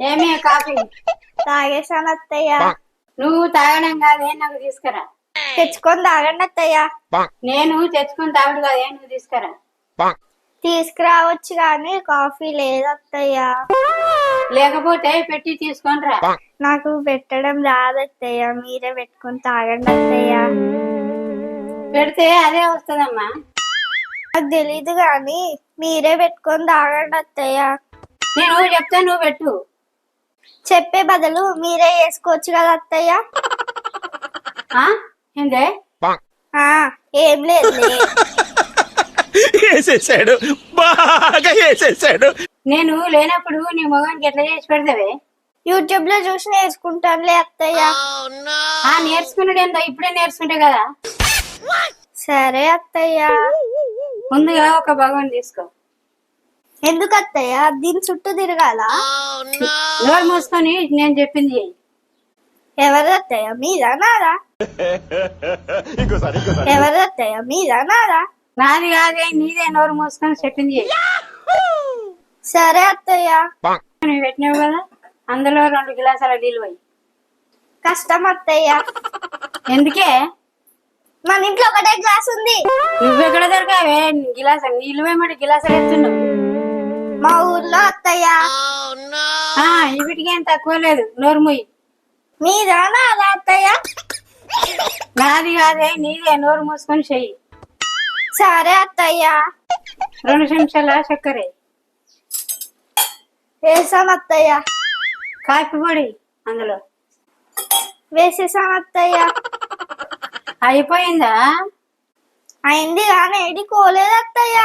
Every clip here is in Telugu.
ఏమి కాఫీ తాగేసాను అత్తయ్య. నువ్వు తాగడం కాదే నాకు తీసుకురా. తెచ్చుకొని తాగండి అత్తయ్య. నేను తెచ్చుకొని తాగుడు కాదే నువ్వు తీసుకురా. తీసుకురావచ్చు కానీ కాఫీ లేదు అత్తయ్య. లేకపోతే పెట్టి తీసుకొని రా. నాకు పెట్టడం రాదు అత్తయ్య మీరే పెట్టుకొని తాగండి అత్తయ్య. పెడితే అదే వస్తుందమ్మా. నాకు తెలీదు కానీ మీరే పెట్టుకొని తాగండి అత్తయ్య. నేను చెప్తా నువ్వు పెట్టు. చెప్పే బదులు మీరే వేసుకోవచ్చు కదా అత్తయ్య. ఆ? ఏందే? ఆ, ఏం లేదు వేసేసాడు. బాగా వేసేసాడు. నేను లేనప్పుడు నీ మొగానికి ఎట్లా చేసి పెడతావే? యూట్యూబ్లో చూసి నేర్చుకుంటానులే అత్తయ్య. ఆ నేర్చుకున్నాడు ఏందో? ఇప్పుడే నేర్చుకుంటే కదా. సరే అత్తయ్య. ముందుగా ఒక భగవాన్ తీసుకో. ఎందుకు అత్తయ్య దీని చుట్టూ తిరగాల? నోరు మూసుకొని నేను చెప్పింది చెయ్యి. ఎవరు అత్తయ్య మీదా నాదా ఎవరు అత్తయ్య మీదా నాదా నాది కాదే నీదే నోరు మూసుకొని చెప్పింది చెయ్యి. సరే అత్తయ్య. నువ్వు పెట్టినావు కదా అందులో రెండు గిలాసాల నీళ్ళు పోయి. కష్టం అత్తయ్య. ఎందుకే? మన ఇంట్లో ఒకటే గ్లాస్ ఉంది. నువ్వెక్కడ దొరకావే? గిలాస నీళ్ళు వేయమంటే గిలాసాలు ఎత్తున్నావు మా ఊర్లో అత్తయ్య. ఆ వీటికి ఏం తక్కువ లేదు. నోరు ముయ్యి మీదా నాదా అత్తయ్య? నాది కాదే నీదే. నోరు మూసుకొని చెయ్యి. సరే అత్తయ్య. రెండు చెంచాల చక్కెర. వేసాను అత్తయ్య. కాఫీ పొడి అందులో. వేసేసాను అత్తయ్య. అయిపోయిందా? అయింది కానీ ఏడి కోలేదు అత్తయ్య.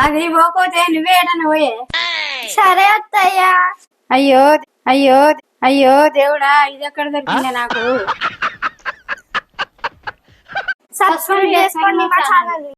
అది పోకపోతే నువ్వే పోయే? సరే అత్తయ్య. అయ్యో అయ్యో అయ్యో దేవుడా ఇది ఎక్కడ దొరికింది నాకు? సబ్స్క్రైబ్ చేసుకోండి మా ఛానల్